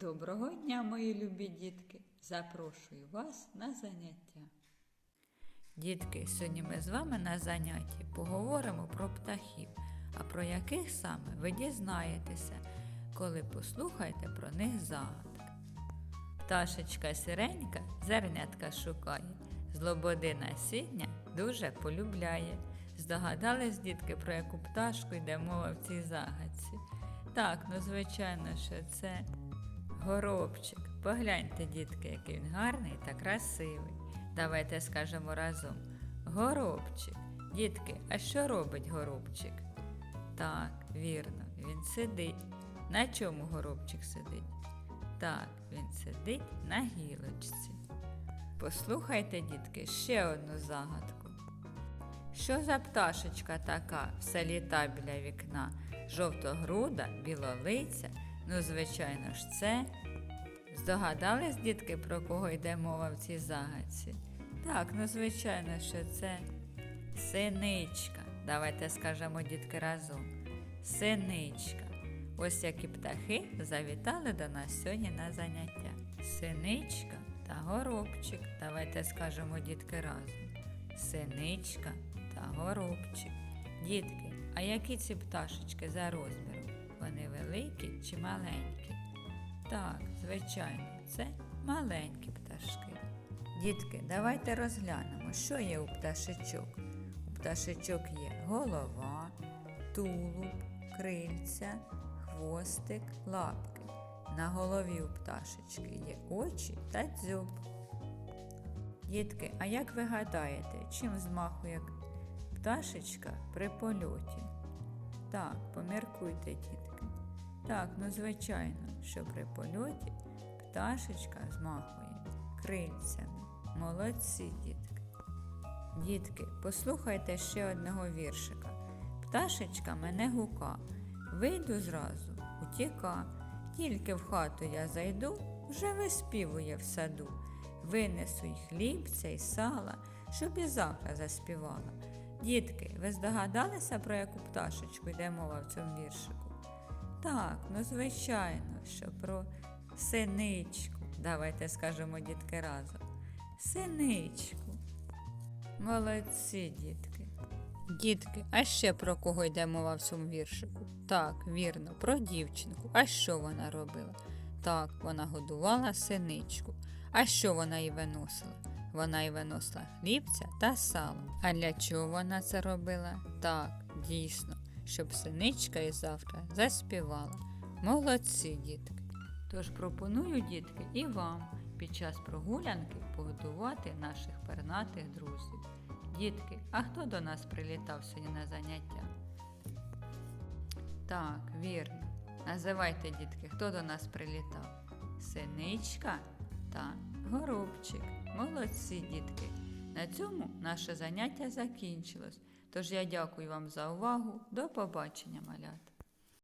Доброго дня, мої любі дітки! Запрошую вас на заняття. Дітки, сьогодні ми з вами на занятті поговоримо про птахів, а про яких саме ви дізнаєтеся, коли послухаєте про них загадки. Пташечка сиренька зернятка шукає, злободи насіння дуже полюбляє. Здогадались, дітки, про яку пташку йде мова в цій загадці? Так, ну звичайно, що це горобчик. Погляньте, дітки, який він гарний та красивий. Давайте скажемо разом. Горобчик. Дітки, а що робить горобчик? Так, вірно, він сидить. На чому горобчик сидить? Так, він сидить на гілочці. Послухайте, дітки, ще одну загадку. Що за пташечка така все літа біля вікна? Жовтогруда, білолиця, ну, звичайно ж, це. Здогадались, дітки, про кого йде мова в цій загадці? Так, ну звичайно, що це синичка. Давайте скажемо, дітки, разом. Синичка. Ось які птахи завітали до нас сьогодні на заняття. Синичка та горобчик. Давайте скажемо, дітки, разом. Синичка та горобчик. Дітки, а які ці пташечки за розміром? Вони великі чи маленькі? Так, звичайно, це маленькі пташки. Дітки, давайте розглянемо, що є у пташечок. У пташечок є голова, тулуб, крильця, хвостик, лапки. На голові у пташечки є очі та дзьоб. Дітки, а як ви гадаєте, чим змахує пташечка при польоті? Так, поміркуйте, дітки. Так, ну звичайно, що при польоті пташечка змахує крильцями. Молодці, дітки. Дітки, послухайте ще одного віршика. Пташечка мене гука, вийду зразу, утіка. Тільки в хату я зайду, вже виспівує в саду. Винесу й хлібця й сала, щоб і завтра заспівала. Дітки, ви здогадалися, про яку пташечку йде мова в цьому віршику? Так, ну звичайно, що про синичку. Давайте скажемо дітки разом. Синичку. Молодці, дітки. Дітки, а ще про кого йде мова в цьому віршику? Так, вірно, про дівчинку. А що вона робила? Так, вона годувала синичку. А що вона їй виносила? Вона й виносила хлібця та сало. А для чого вона це робила? Так, дійсно, щоб синичка і завтра заспівала. Молодці, дітки. Тож пропоную, дітки, і вам під час прогулянки погодувати наших пернатих друзів. Дітки, а хто до нас прилітав сьогодні на заняття? Так, вірно. Називайте, дітки, хто до нас прилітав? Синичка та горобчик. Молодці, дітки. На цьому наше заняття закінчилось. Тож я дякую вам за увагу. До побачення, малята.